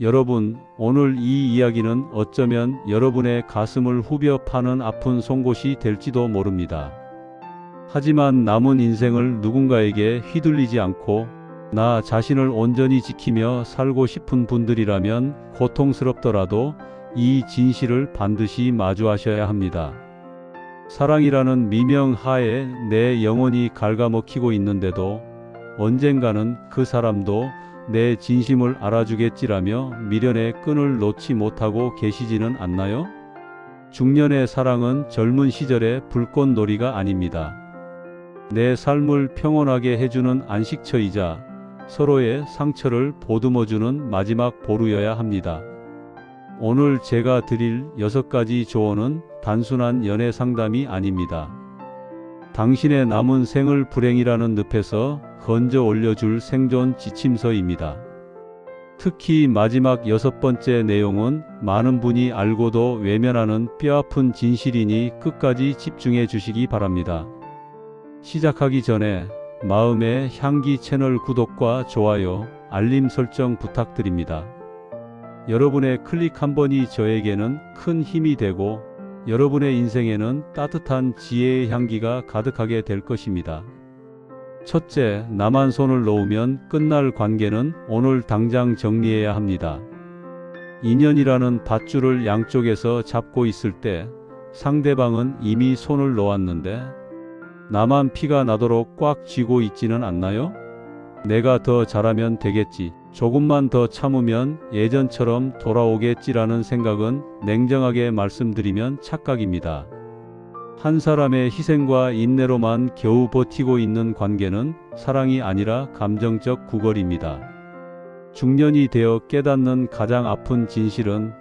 여러분, 오늘 이 이야기는 어쩌면 여러분의 가슴을 후벼 파는 아픈 송곳이 될지도 모릅니다. 하지만 남은 인생을 누군가에게 휘둘리지 않고 나 자신을 온전히 지키며 살고 싶은 분들이라면 고통스럽더라도 이 진실을 반드시 마주하셔야 합니다. 사랑이라는 미명 하에 내 영혼이 갉아먹히고 있는데도 언젠가는 그 사람도 내 진심을 알아주겠지라며 미련의 끈을 놓지 못하고 계시지는 않나요? 중년의 사랑은 젊은 시절의 불꽃놀이가 아닙니다. 내 삶을 평온하게 해주는 안식처이자 서로의 상처를 보듬어주는 마지막 보루여야 합니다. 오늘 제가 드릴 여섯 가지 조언은 단순한 연애 상담이 아닙니다. 당신의 남은 생을 불행이라는 늪에서 건져 올려줄 생존 지침서입니다. 특히 마지막 여섯 번째 내용은 많은 분이 알고도 외면하는 뼈아픈 진실이니 끝까지 집중해 주시기 바랍니다. 시작하기 전에 마음의 향기 채널 구독과 좋아요, 알림 설정 부탁드립니다. 여러분의 클릭 한 번이 저에게는 큰 힘이 되고 여러분의 인생에는 따뜻한 지혜의 향기가 가득하게 될 것입니다. 첫째, 나만 손을 놓으면 끝날 관계는 오늘 당장 정리해야 합니다. 인연이라는 밧줄을 양쪽에서 잡고 있을 때 상대방은 이미 손을 놓았는데 나만 피가 나도록 꽉 쥐고 있지는 않나요? 내가 더 잘하면 되겠지. 조금만 더 참으면 예전처럼 돌아오겠지라는 생각은 냉정하게 말씀드리면 착각입니다. 한 사람의 희생과 인내로만 겨우 버티고 있는 관계는 사랑이 아니라 감정적 구걸입니다. 중년이 되어 깨닫는 가장 아픈 진실은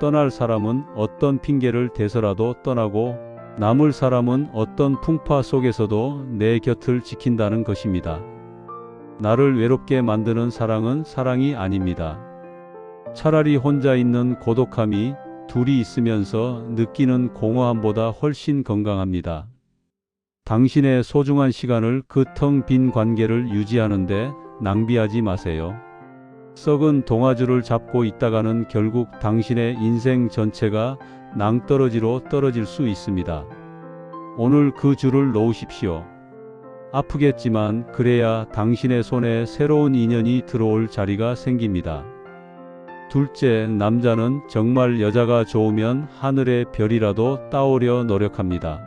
떠날 사람은 어떤 핑계를 대서라도 떠나고 남을 사람은 어떤 풍파 속에서도 내 곁을 지킨다는 것입니다. 나를 외롭게 만드는 사랑은 사랑이 아닙니다. 차라리 혼자 있는 고독함이 둘이 있으면서 느끼는 공허함보다 훨씬 건강합니다. 당신의 소중한 시간을 그 텅 빈 관계를 유지하는데 낭비하지 마세요. 썩은 동아줄을 잡고 있다가는 결국 당신의 인생 전체가 낭떠러지로 떨어질 수 있습니다. 오늘 그 줄을 놓으십시오. 아프겠지만 그래야 당신의 손에 새로운 인연이 들어올 자리가 생깁니다. 둘째, 남자는 정말 여자가 좋으면 하늘의 별이라도 따오려 노력합니다.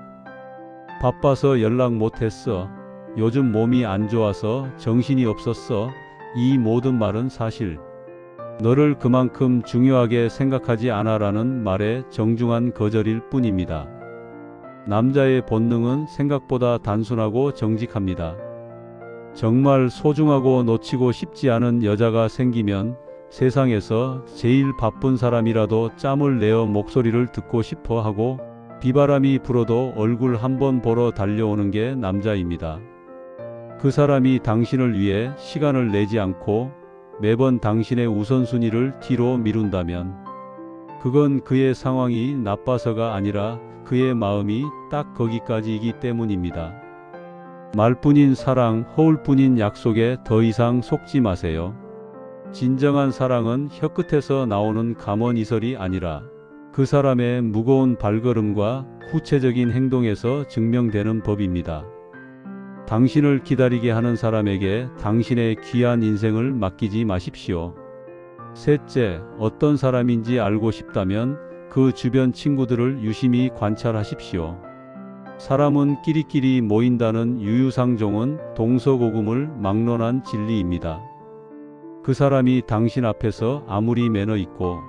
바빠서 연락 못했어. 요즘 몸이 안 좋아서 정신이 없었어. 이 모든 말은 사실. 너를 그만큼 중요하게 생각하지 않아라는 말의 정중한 거절일 뿐입니다. 남자의 본능은 생각보다 단순하고 정직합니다. 정말 소중하고 놓치고 싶지 않은 여자가 생기면 세상에서 제일 바쁜 사람이라도 짬을 내어 목소리를 듣고 싶어 하고 비바람이 불어도 얼굴 한번 보러 달려오는 게 남자입니다. 그 사람이 당신을 위해 시간을 내지 않고 매번 당신의 우선순위를 뒤로 미룬다면 그건 그의 상황이 나빠서가 아니라 그의 마음이 딱 거기까지이기 때문입니다. 말뿐인 사랑, 허울뿐인 약속에 더 이상 속지 마세요. 진정한 사랑은 혀끝에서 나오는 감언이설이 아니라 그 사람의 무거운 발걸음과 구체적인 행동에서 증명되는 법입니다. 당신을 기다리게 하는 사람에게 당신의 귀한 인생을 맡기지 마십시오. 셋째, 어떤 사람인지 알고 싶다면 그 주변 친구들을 유심히 관찰하십시오. 사람은 끼리끼리 모인다는 유유상종은 동서고금을 막론한 진리입니다. 그 사람이 당신 앞에서 아무리 매너 있고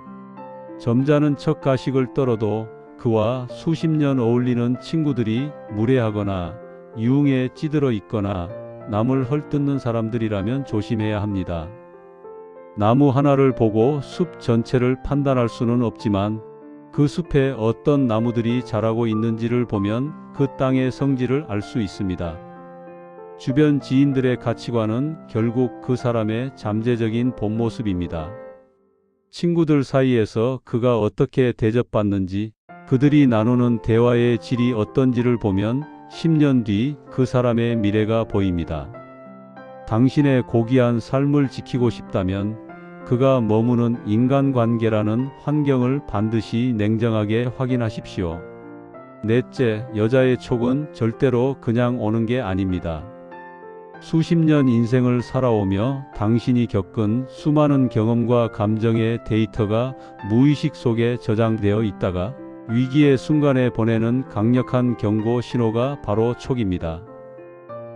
점잖은 척 가식을 떨어도 그와 수십 년 어울리는 친구들이 무례하거나 유흥에 찌들어 있거나 남을 헐뜯는 사람들이라면 조심해야 합니다. 나무 하나를 보고 숲 전체를 판단할 수는 없지만 그 숲에 어떤 나무들이 자라고 있는지를 보면 그 땅의 성질을 알 수 있습니다. 주변 지인들의 가치관은 결국 그 사람의 잠재적인 본 모습입니다. 친구들 사이에서 그가 어떻게 대접받는지, 그들이 나누는 대화의 질이 어떤지를 보면 10년 뒤 그 사람의 미래가 보입니다. 당신의 고귀한 삶을 지키고 싶다면 그가 머무는 인간관계라는 환경을 반드시 냉정하게 확인하십시오. 넷째, 여자의 촉은 절대로 그냥 오는 게 아닙니다. 수십 년 인생을 살아오며 당신이 겪은 수많은 경험과 감정의 데이터가 무의식 속에 저장되어 있다가 위기의 순간에 보내는 강력한 경고 신호가 바로 촉입니다.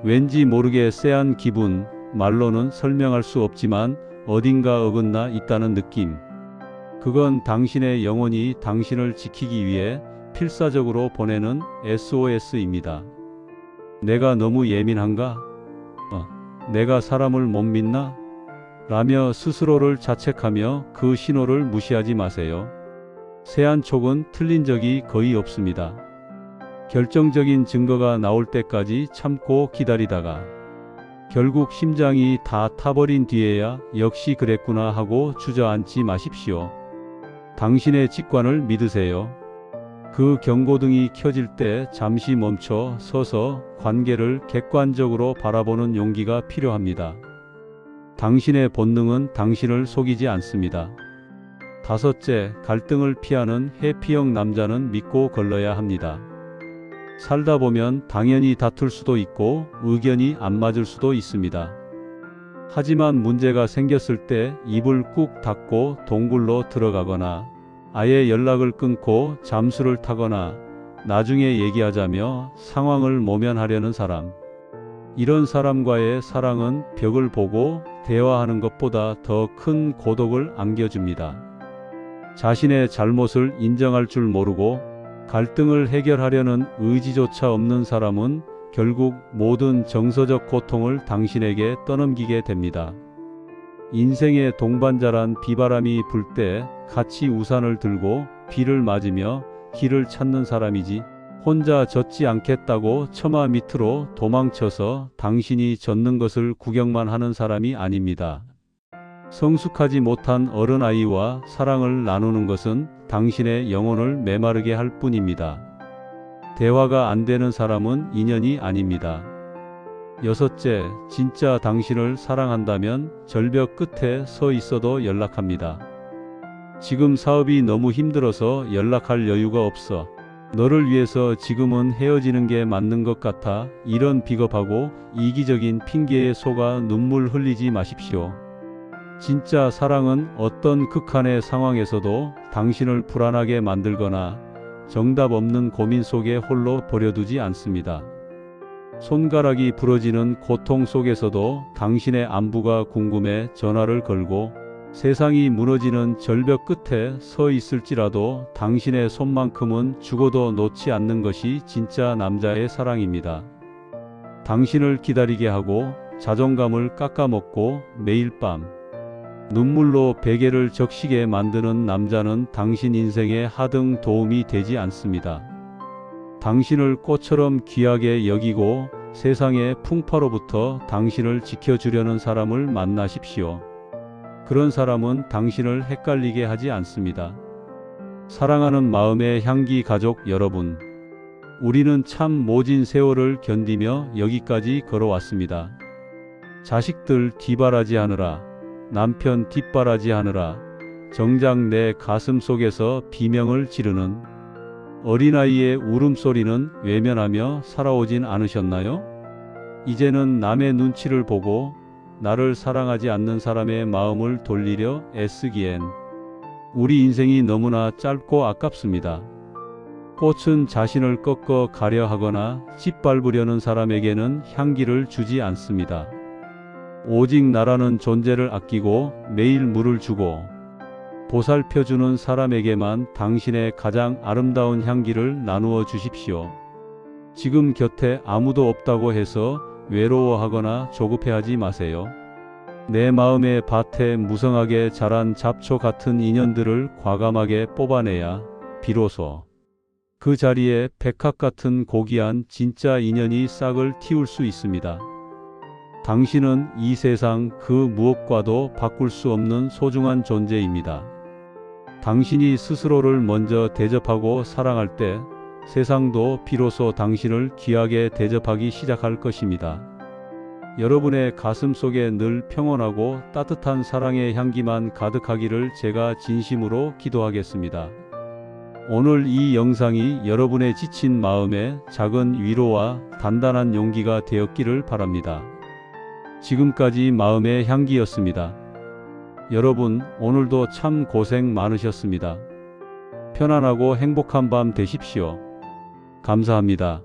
왠지 모르게 쎄한 기분, 말로는 설명할 수 없지만 어딘가 어긋나 있다는 느낌. 그건 당신의 영혼이 당신을 지키기 위해 필사적으로 보내는 SOS입니다. 내가 너무 예민한가? 어, 내가 사람을 못 믿나? 라며 스스로를 자책하며 그 신호를 무시하지 마세요. 세안 촉은 틀린 적이 거의 없습니다. 결정적인 증거가 나올 때까지 참고 기다리다가 결국 심장이 다 타버린 뒤에야 역시 그랬구나 하고 주저앉지 마십시오. 당신의 직관을 믿으세요. 그 경고등이 켜질 때 잠시 멈춰 서서 관계를 객관적으로 바라보는 용기가 필요합니다. 당신의 본능은 당신을 속이지 않습니다. 다섯째, 갈등을 피하는 해피형 남자는 믿고 걸러야 합니다. 살다 보면 당연히 다툴 수도 있고 의견이 안 맞을 수도 있습니다. 하지만 문제가 생겼을 때 입을 꾹 닫고 동굴로 들어가거나 아예 연락을 끊고 잠수를 타거나 나중에 얘기하자며 상황을 모면하려는 사람. 이런 사람과의 사랑은 벽을 보고 대화하는 것보다 더 큰 고독을 안겨줍니다. 자신의 잘못을 인정할 줄 모르고 갈등을 해결하려는 의지조차 없는 사람은 결국 모든 정서적 고통을 당신에게 떠넘기게 됩니다. 인생의 동반자란 비바람이 불 때 같이 우산을 들고 비를 맞으며 길을 찾는 사람이지 혼자 젖지 않겠다고 처마 밑으로 도망쳐서 당신이 젖는 것을 구경만 하는 사람이 아닙니다. 성숙하지 못한 어른아이와 사랑을 나누는 것은 당신의 영혼을 메마르게 할 뿐입니다. 대화가 안 되는 사람은 인연이 아닙니다. 여섯째, 진짜 당신을 사랑한다면 절벽 끝에 서 있어도 연락합니다. 지금 사업이 너무 힘들어서 연락할 여유가 없어. 너를 위해서 지금은 헤어지는 게 맞는 것 같아. 이런 비겁하고 이기적인 핑계에 속아 눈물 흘리지 마십시오. 진짜 사랑은 어떤 극한의 상황에서도 당신을 불안하게 만들거나 정답 없는 고민 속에 홀로 버려두지 않습니다. 손가락이 부러지는 고통 속에서도 당신의 안부가 궁금해 전화를 걸고 세상이 무너지는 절벽 끝에 서 있을지라도 당신의 손만큼은 죽어도 놓지 않는 것이 진짜 남자의 사랑입니다. 당신을 기다리게 하고 자존감을 깎아먹고 매일 밤 눈물로 베개를 적시게 만드는 남자는 당신 인생에 하등 도움이 되지 않습니다. 당신을 꽃처럼 귀하게 여기고 세상의 풍파로부터 당신을 지켜주려는 사람을 만나십시오. 그런 사람은 당신을 헷갈리게 하지 않습니다. 사랑하는 마음의 향기 가족 여러분. 우리는 참 모진 세월을 견디며 여기까지 걸어왔습니다. 자식들 뒤바라지 하느라, 남편 뒷바라지 하느라, 정작 내 가슴 속에서 비명을 지르는 어린아이의 울음소리는 외면하며 살아오진 않으셨나요? 이제는 남의 눈치를 보고 나를 사랑하지 않는 사람의 마음을 돌리려 애쓰기엔 우리 인생이 너무나 짧고 아깝습니다. 꽃은 자신을 꺾어 가려 하거나 짓밟으려는 사람에게는 향기를 주지 않습니다. 오직 나라는 존재를 아끼고 매일 물을 주고 보살펴주는 사람에게만 당신의 가장 아름다운 향기를 나누어 주십시오. 지금 곁에 아무도 없다고 해서 외로워하거나 조급해하지 마세요. 내 마음의 밭에 무성하게 자란 잡초 같은 인연들을 과감하게 뽑아내야 비로소 그 자리에 백합 같은 고귀한 진짜 인연이 싹을 틔울 수 있습니다. 당신은 이 세상 그 무엇과도 바꿀 수 없는 소중한 존재입니다. 당신이 스스로를 먼저 대접하고 사랑할 때 세상도 비로소 당신을 귀하게 대접하기 시작할 것입니다. 여러분의 가슴 속에 늘 평온하고 따뜻한 사랑의 향기만 가득하기를 제가 진심으로 기도하겠습니다. 오늘 이 영상이 여러분의 지친 마음에 작은 위로와 단단한 용기가 되었기를 바랍니다. 지금까지 마음의 향기였습니다. 여러분, 오늘도 참 고생 많으셨습니다. 편안하고 행복한 밤 되십시오. 감사합니다.